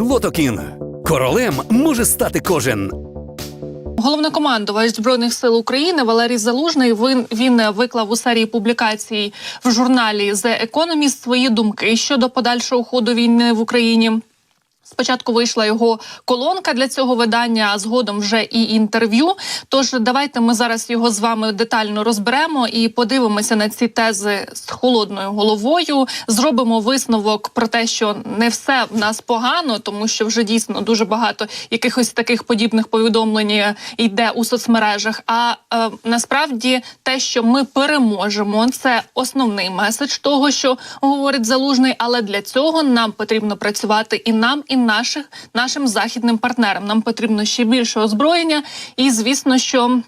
Лотокін. Королем може стати кожен. Головнокомандувач збройних сил України Валерій Залужний він, він виклав у серії публікацій в журналі The Economist свої думки щодо подальшого ходу війни в Україні. Спочатку вийшла його колонка для цього видання, а згодом вже і інтерв'ю. Тож давайте ми зараз його з вами детально розберемо і подивимося на ці тези з холодною головою. Зробимо висновок про те, що не все в нас погано, тому що вже дійсно дуже багато якихось таких подібних повідомлень йде у соцмережах. А е, насправді те, що ми переможемо, це основний меседж того, що говорить залужний. Але для цього нам потрібно працювати і нам, і наших нашим західним партнерам. Нам потрібно ще більше озброєння, і звісно, що.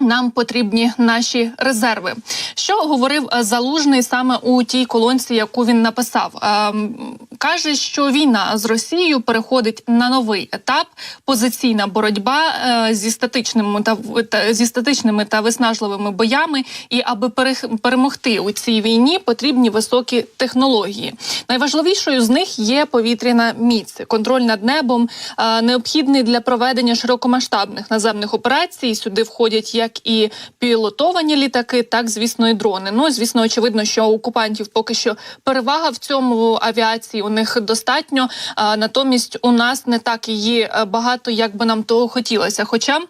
Нам потрібні наші резерви. Що говорив е, залужний саме у тій колонці, яку він написав? Ем, каже, що війна з Росією переходить на новий етап. Позиційна боротьба е, зі статичними та та- зі статичними та виснажливими боями. І аби перех- перемогти у цій війні, потрібні високі технології. Найважливішою з них є повітряна міць, контроль над небом, е, необхідний для проведення широкомасштабних наземних операцій. Сюди входять як і пілотовані літаки, так звісно, і дрони. Ну звісно, очевидно, що у окупантів поки що перевага в цьому авіації у них достатньо. А натомість у нас не так її е, багато, як би нам того хотілося. Хоча.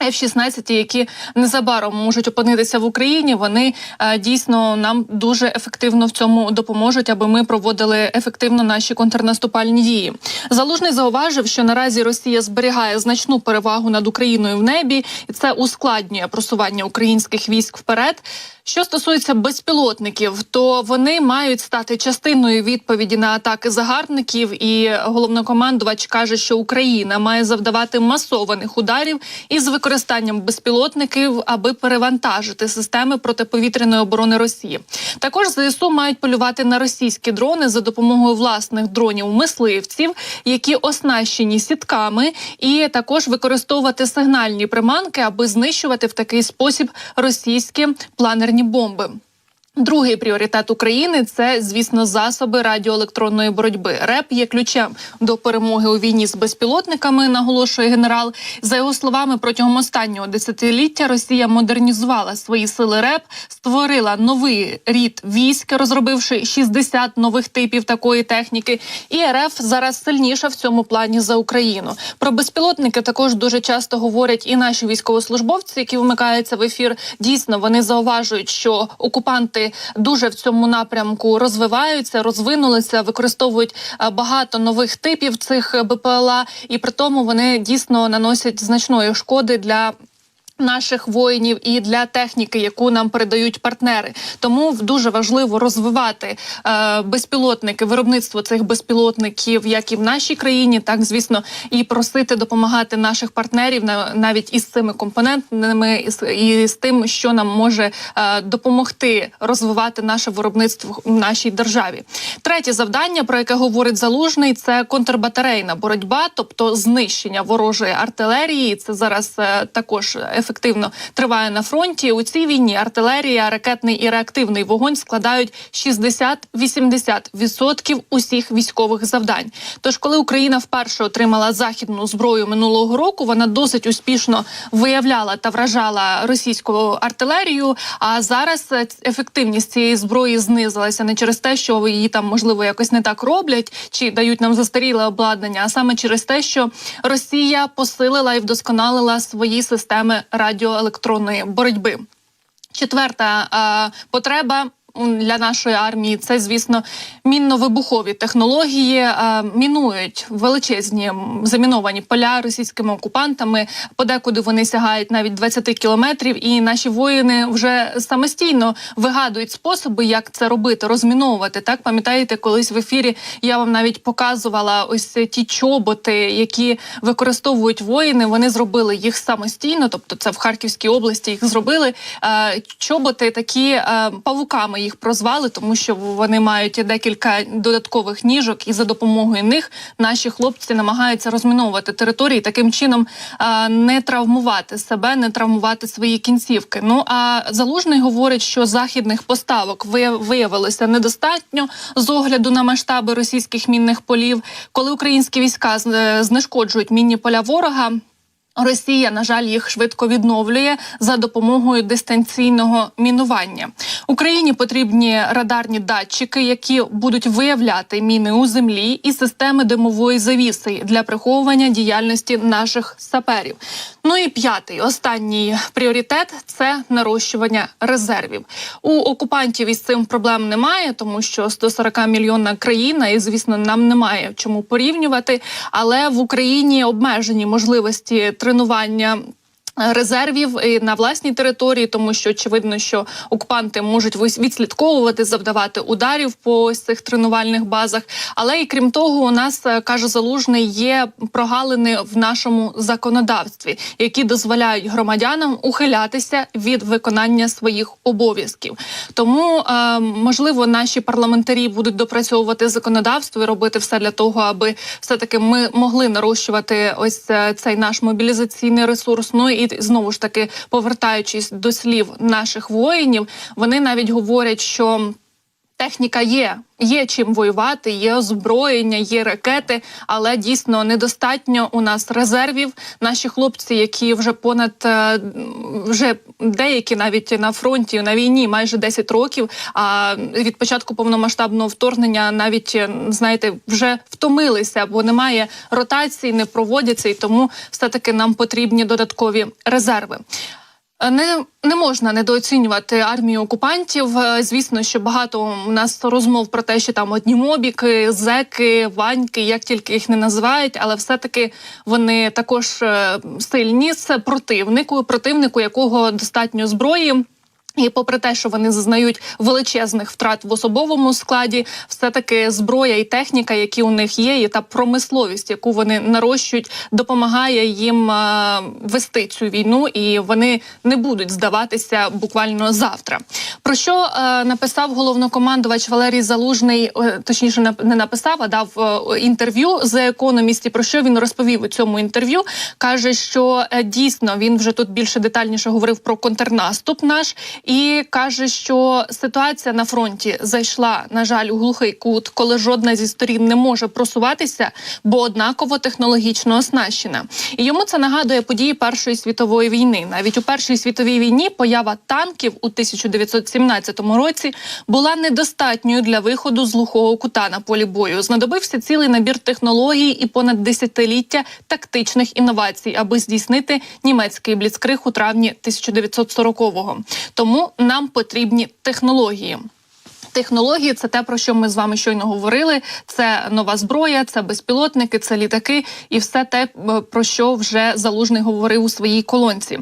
F-16, які незабаром можуть опинитися в Україні, вони е, дійсно нам дуже ефективно в цьому допоможуть, аби ми проводили ефективно наші контрнаступальні дії. Залужний зауважив, що наразі Росія зберігає значну перевагу над Україною в небі, і це ускладнює просування українських військ вперед. Що стосується безпілотників, то вони мають стати частиною відповіді на атаки загарбників. І головнокомандувач каже, що Україна має завдавати масованих ударів із використанням безпілотників, аби перевантажити системи протиповітряної оборони Росії. Також ЗСУ мають полювати на російські дрони за допомогою власних дронів мисливців, які оснащені сітками, і також використовувати сигнальні приманки, аби знищувати в такий спосіб російські планерні бомби. Другий пріоритет України це, звісно, засоби радіоелектронної боротьби. РЕП є ключем до перемоги у війні з безпілотниками, наголошує генерал. За його словами, протягом останнього десятиліття Росія модернізувала свої сили РЕП, створила новий рід військ, розробивши 60 нових типів такої техніки. І РФ зараз сильніша в цьому плані за Україну. Про безпілотники також дуже часто говорять і наші військовослужбовці, які вмикаються в ефір. Дійсно, вони зауважують, що окупанти дуже в цьому напрямку розвиваються, розвинулися, використовують е, багато нових типів цих е, БПЛА, і при тому вони дійсно наносять значної шкоди для. Наших воїнів і для техніки, яку нам передають партнери, тому дуже важливо розвивати е, безпілотники, виробництво цих безпілотників, як і в нашій країні, так звісно, і просити допомагати наших партнерів на навіть із цими з, і з тим, що нам може е, допомогти розвивати наше виробництво в нашій державі. Третє завдання, про яке говорить залужний, це контрбатарейна боротьба, тобто знищення ворожої артилерії. Це зараз е, також ефективно триває на фронті. У цій війні артилерія, ракетний і реактивний вогонь складають 60-80% усіх військових завдань. Тож, коли Україна вперше отримала західну зброю минулого року, вона досить успішно виявляла та вражала російську артилерію. А зараз ефективність цієї зброї знизилася не через те, що її там можливо якось не так роблять чи дають нам застаріле обладнання, а саме через те, що Росія посилила і вдосконалила свої системи радіоелектронної боротьби. Четверта е, потреба. Для нашої армії це, звісно, мінно-вибухові технології е, мінують величезні заміновані поля російськими окупантами. Подекуди вони сягають навіть 20 кілометрів, і наші воїни вже самостійно вигадують способи, як це робити, розміновувати. Так пам'ятаєте, колись в ефірі я вам навіть показувала ось ті чоботи, які використовують воїни. Вони зробили їх самостійно, тобто це в Харківській області їх зробили. Е, чоботи такі е, павуками їх прозвали, тому що вони мають декілька додаткових ніжок, і за допомогою них наші хлопці намагаються розміновувати території, таким чином не травмувати себе, не травмувати свої кінцівки. Ну а залужний говорить, що західних поставок вия- виявилося недостатньо з огляду на масштаби російських мінних полів, коли українські війська е, знешкоджують мінні поля ворога. Росія, на жаль, їх швидко відновлює за допомогою дистанційного мінування. Україні потрібні радарні датчики, які будуть виявляти міни у землі, і системи димової завіси для приховування діяльності наших саперів. Ну і п'ятий, останній пріоритет це нарощування резервів. У окупантів із цим проблем немає, тому що 140 мільйонна країна, і звісно, нам немає чому порівнювати. Але в Україні обмежені можливості тренування. Резервів на власній території, тому що очевидно, що окупанти можуть відслідковувати, завдавати ударів по цих тренувальних базах. Але і крім того, у нас е, каже залужний, є прогалини в нашому законодавстві, які дозволяють громадянам ухилятися від виконання своїх обов'язків. Тому е, можливо наші парламентарі будуть допрацьовувати законодавство і робити все для того, аби все таки ми могли нарощувати ось е, цей наш мобілізаційний ресурс. Ну і знову ж таки повертаючись до слів наших воїнів, вони навіть говорять, що. Техніка є, є чим воювати, є озброєння, є ракети, але дійсно недостатньо у нас резервів. Наші хлопці, які вже понад е, вже деякі навіть на фронті на війні майже 10 років. А від початку повномасштабного вторгнення навіть е, знаєте вже втомилися, бо немає ротації, не проводяться, і тому все таки нам потрібні додаткові резерви. Е, Не, не можна недооцінювати армію окупантів. Е, Звісно, що багато у нас розмов про те, що там одні мобіки, зеки, ваньки, як тільки їх не називають, але все-таки вони також е, сильні з противнику, противнику, якого достатньо зброї. І попри те, що вони зазнають величезних втрат в особовому складі, все таки зброя і техніка, які у них є, і та промисловість, яку вони нарощують, допомагає їм е, вести цю війну, і вони не будуть здаватися буквально завтра. Про що е, написав головнокомандувач Валерій Залужний, е, точніше, нап- не написав, а дав е, інтерв'ю з економісті. Про що він розповів у цьому інтерв'ю? каже, що е, дійсно він вже тут більше детальніше говорив про контрнаступ наш, і каже, що ситуація на фронті зайшла, на жаль, у глухий кут, коли жодна зі сторін не може просуватися, бо однаково технологічно оснащена. І йому це нагадує події Першої світової війни. Навіть у Першій світовій війні поява танків у 1917 році була недостатньою для виходу з глухого кута на полі бою. Знадобився цілий набір технологій і понад десятиліття тактичних інновацій, аби здійснити німецький бліцкриг у травні 1940-го. Тому нам потрібні технології. Технології це те, про що ми з вами щойно говорили. Це нова зброя, це безпілотники, це літаки, і все те, е, про що вже залужний говорив у своїй колонці.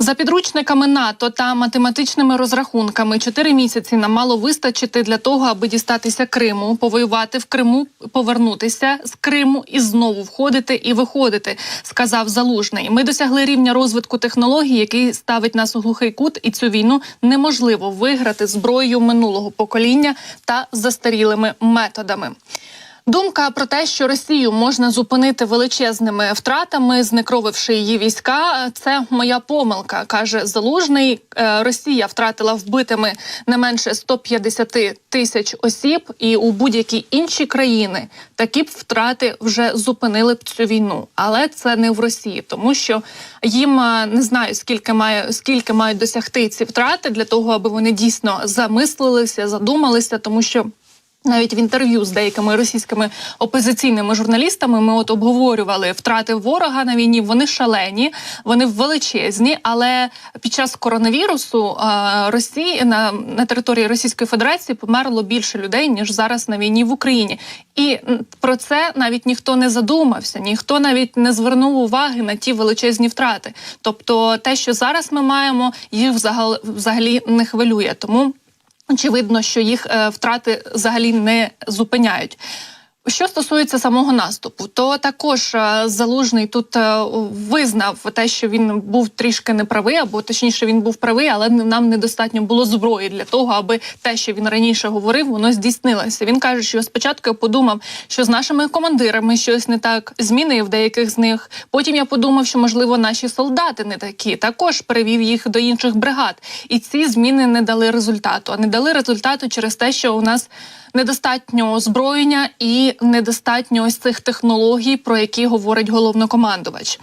За підручниками НАТО та математичними розрахунками, чотири місяці нам мало вистачити для того, аби дістатися Криму, повоювати в Криму, повернутися з Криму і знову входити і виходити, сказав залужний. Ми досягли рівня розвитку технологій, який ставить нас у глухий кут, і цю війну неможливо виграти зброєю минулого покоління та застарілими методами. Думка про те, що Росію можна зупинити величезними втратами, знекровивши її війська, це моя помилка, каже Залужний. Е, Росія втратила вбитими не менше 150 тисяч осіб, і у будь-які інші країни такі б втрати вже зупинили б цю війну. Але це не в Росії, тому що їм е, не знаю скільки має скільки мають досягти ці втрати для того, аби вони дійсно замислилися, задумалися, тому що. Навіть в інтерв'ю з деякими російськими опозиційними журналістами ми от обговорювали втрати ворога на війні. Вони шалені, вони величезні. Але під час коронавірусу Росії на, на території Російської Федерації померло більше людей ніж зараз на війні в Україні. І про це навіть ніхто не задумався, ніхто навіть не звернув уваги на ті величезні втрати. Тобто, те, що зараз ми маємо, їх взагалі не хвилює. Тому. Очевидно, що їх е, втрати взагалі не зупиняють. Що стосується самого наступу, то також е, залужний тут е, визнав те, що він був трішки неправий, або точніше він був правий, але нам недостатньо було зброї для того, аби те, що він раніше говорив, воно здійснилося. Він каже, що спочатку я подумав, що з нашими командирами щось не так змінив деяких з них. Потім я подумав, що можливо наші солдати не такі. Також перевів їх до інших бригад, і ці зміни не дали результату. А не дали результату через те, що у нас недостатньо озброєння і недостатньо ось цих технологій, про які говорить головнокомандувач.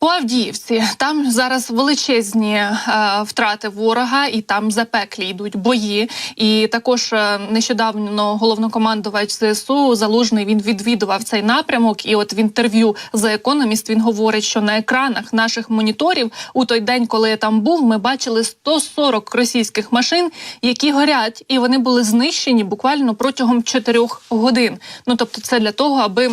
По Авдіївці там зараз величезні е, втрати ворога, і там запеклі йдуть бої. І також е, нещодавно головнокомандувач ЗСУ Залужний він відвідував цей напрямок. І от в інтерв'ю за економіст він говорить, що на екранах наших моніторів у той день, коли я там був, ми бачили 140 російських машин, які горять, і вони були знищені буквально протягом 4 годин. Ну тобто, це для того, аби.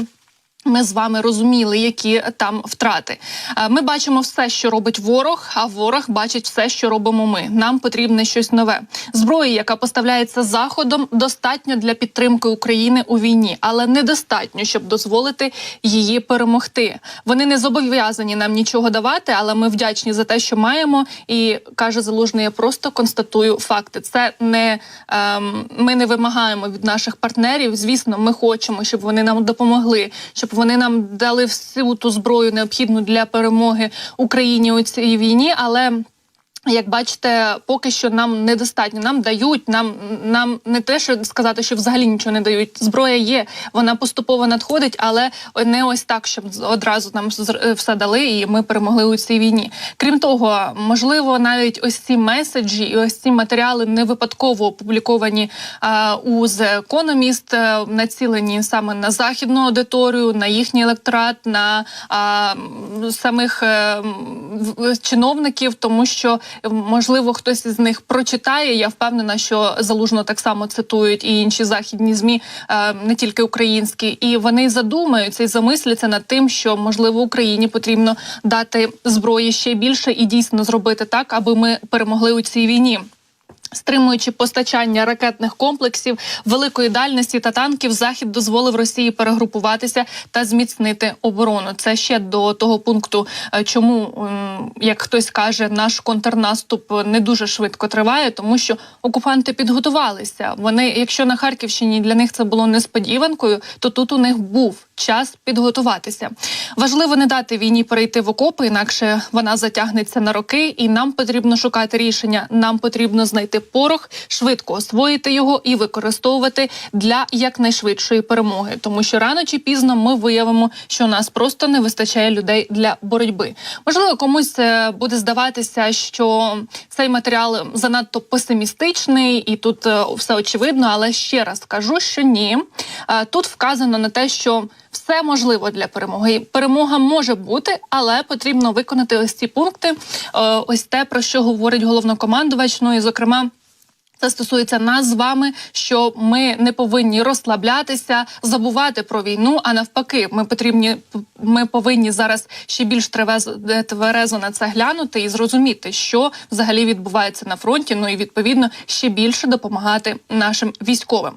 Ми з вами розуміли, які там втрати. Е, Ми бачимо все, що робить ворог, а ворог бачить все, що робимо ми. Нам потрібне щось нове. Зброї, яка поставляється заходом, достатньо для підтримки України у війні, але недостатньо, щоб дозволити її перемогти. Вони не зобов'язані нам нічого давати, але ми вдячні за те, що маємо. І каже залужний, я просто констатую факти. Це не ем, ми не вимагаємо від наших партнерів. Звісно, ми хочемо, щоб вони нам допомогли, щоб вони нам дали всю ту зброю необхідну для перемоги Україні у цій війні, але. Як бачите, поки що нам недостатньо. Нам дають, нам нам не те, що сказати, що взагалі нічого не дають. Зброя є, вона поступово надходить, але не ось так, щоб одразу нам з- все дали, і ми перемогли у цій війні. Крім того, можливо, навіть ось ці меседжі і ось ці матеріали не випадково опубліковані а, у The Economist, е, націлені саме на західну аудиторію, на їхній електорат, на а, самих е, м, в- чиновників, тому що е, можливо хтось із них прочитає. Я впевнена, що залужно так само цитують і інші західні змі, е, не тільки українські, і вони задумаються і замисляться над тим, що можливо Україні потрібно дати зброї ще більше і дійсно зробити так, аби ми перемогли у цій війні. Стримуючи постачання ракетних комплексів великої дальності та танків, захід дозволив Росії перегрупуватися та зміцнити оборону. Це ще до того пункту, е, чому, як хтось каже, наш контрнаступ не дуже швидко триває, тому що окупанти підготувалися. Вони, якщо на Харківщині для них це було несподіванкою, то тут у них був час підготуватися. Важливо не дати війні перейти в окопи, інакше вона затягнеться на роки, і нам потрібно шукати рішення. Нам потрібно знайти порох, швидко освоїти його і використовувати для якнайшвидшої перемоги, тому що рано чи пізно ми виявимо, що у нас просто не вистачає людей для боротьби. Можливо, комусь е, буде здаватися, що цей матеріал занадто песимістичний, і тут е, все очевидно. Але ще раз кажу, що ні. Е, Тут вказано на те, що все можливо для перемоги. Перемога може бути, але потрібно виконати ось ці пункти. Е, Ось те, про що говорить головнокомандувач. Ну і зокрема. Це стосується нас з вами, що ми не повинні розслаблятися, забувати про війну. А навпаки, ми потрібні, ми повинні зараз ще більш тревез- тверезо на це глянути і зрозуміти, що взагалі відбувається на фронті. Ну і відповідно ще більше допомагати нашим військовим.